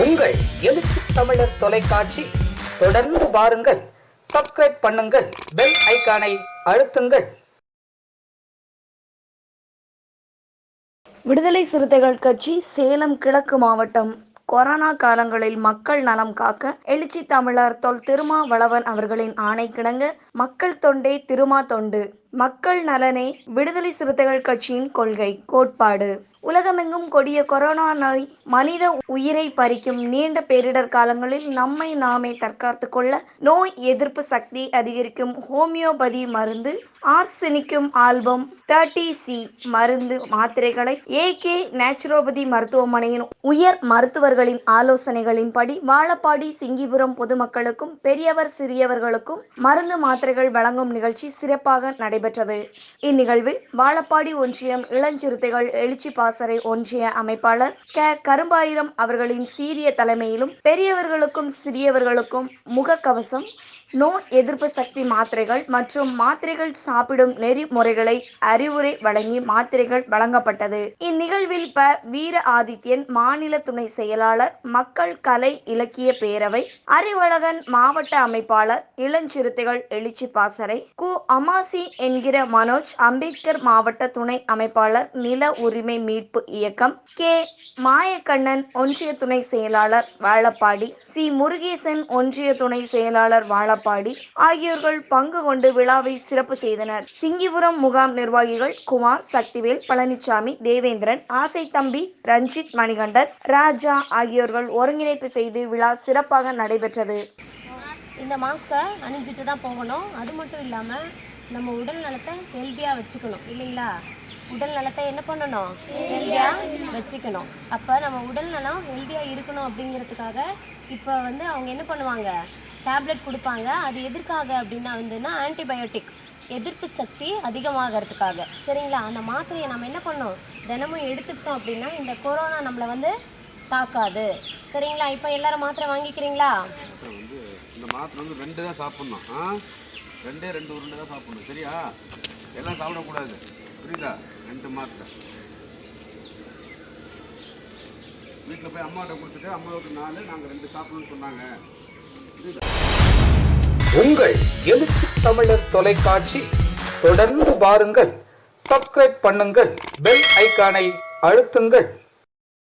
உங்கள் எழுச்சி தமிழர் தொலைக்காட்சி தொடர்ந்து பாருங்கள் சப்ஸ்கிரைப் பண்ணுங்கள் பெல் ஐகானை அழுத்துங்கள். விடுதலை சிறுத்தைகள் கட்சி சேலம் கிழக்கு மாவட்டம் கொரோனா காலங்களில் மக்கள் நலம் காக்க எழுச்சி தமிழர் தொல் திருமாவளவன் அவர்களின் ஆணைக்கிணங்க மக்கள் தொண்டே திருமா தொண்டு. மக்கள் நலனே விடுதலை சிறுத்தைகள் கட்சியின் கொள்கை கோட்பாடு. உலகமெங்கும் கொடிய கொரோனா நோய் மனித உயிரை பறிக்கும் நீண்ட பேரிடர் காலங்களில் நம்மை நாமே தற்காத்து கொள்ள நோய் எதிர்ப்பு சக்தி அதிகரிக்கும் ஹோமியோபதி மருந்து ஆர்செனிக்கும் ஆல்பம் தேர்ட்டி சி மருந்து மாத்திரைகளை ஏகே நேச்சுரோபதி மருத்துவமனையின் உயர் மருத்துவர்களின் ஆலோசனைகளின்படி வாழப்பாடி சிங்கிபுரம் பொதுமக்களுக்கும் பெரியவர் சிறியவர்களுக்கும் மருந்து மாத்திரைகள் வழங்கும் நிகழ்ச்சி சிறப்பாக நடைபெற்றது. இந்நிகழ்வில் வாழப்பாடி ஒன்றியம் இளஞ்சிறுத்தைகள் எழுச்சி பாசறை ஒன்றிய அமைப்பாளர் க. கரும்பாயிரம் அவர்களின் சீரிய தலைமையிலும் பெரியவர்களுக்கும் சிறியவர்களுக்கும் முகக்கவசம் நோய் எதிர்ப்பு சக்தி மாத்திரைகள் மற்றும் மாத்திரைகள் சாப்பிடும் நெறிமுறைகளை அறிவுரை வழங்கி மாத்திரைகள் வழங்கப்பட்டது. இந்நிகழ்வில் ப. வீர ஆதித்யன் மாநில துணை செயலாளர் மக்கள் கலை இலக்கிய பேரவை அறிவழகன் மாவட்ட அமைப்பாளர் இளஞ்சிறுத்தைகள் எழுச்சி பாசறை கு. அமாசி என்கிற மனோஜ் அம்பேத்கர் மாவட்ட துணை அமைப்பாளர் நில உரிமை மீட்பு இயக்கம் கே. மாயக்கண்ணன் ஒன்றிய துணை செயலாளர் வாழப்பாடி சி. முருகேசன் ஒன்றிய துணை செயலாளர் வாழப்பாடி ஆகியோர்கள் பங்கு கொண்டு விழாவை சிறப்பு செய்தனர். சிங்கிபுரம் முகாம் நிர்வாகிகள் குமார் சக்திவேல் பழனிசாமி தேவேந்திரன் ஆசை தம்பி ரஞ்சித் மணிகண்டன் ராஜா ஆகியோர்கள் ஒருங்கிணைப்பு செய்து விழா சிறப்பாக நடைபெற்றது. இந்த மாஸ்க்கை அணிஞ்சிட்டு தான் போகணும். அது மட்டும் இல்லாமல் நம்ம உடல் நலத்தை ஹெல்த்தியாக வச்சுக்கணும். இல்லைங்களா? உடல் நலத்தை என்ன பண்ணணும்? ஹெல்த்தியாக வச்சுக்கணும். அப்போ நம்ம உடல் நலம் ஹெல்த்தியாக இருக்கணும் அப்படிங்கிறதுக்காக இப்போ வந்து அவங்க என்ன பண்ணுவாங்க? டேப்லெட் கொடுப்பாங்க. அது எதற்காக அப்படின்னா வந்துன்னா ஆன்டிபயோட்டிக் எதிர்ப்பு சக்தி அதிகமாகறதுக்காக. சரிங்களா? அந்த மாத்திரையை நம்ம என்ன பண்ணோம் தினமும் எடுத்துக்கிட்டோம் அப்படின்னா இந்த கொரோனா நம்மளை வந்து தாக்காது சரிங்களா? இப்போ எல்லாரும் மாத்திரை வாங்கிக்கிறீங்களா? வந்து இந்த மாத்திரை வந்து ரெண்டு தான் சாப்பிட்ணும். ஆ? ரெண்டே ரெண்டு உருண்டை தான் சாப்பிட்ணும். சரியா? எல்லாம் சாப்பிடக்கூடாது. புரியுதா? ரெண்டு மாத்திரை. வீட்டில் போய் அம்மாட்ட கொடுத்துட்டு அம்மாவுக்கு நாலு நாங்கள் ரெண்டு சாப்பிடணும்னு சொன்னாங்க. புரியுதா? உங்கள் எழுச்சி தமிழர் தொலைக்காட்சி தொடர்ந்து பாருங்கள் சப்ஸ்கிரைப் பண்ணுங்கள் பெல் ஐகானை அழுத்துங்கள்.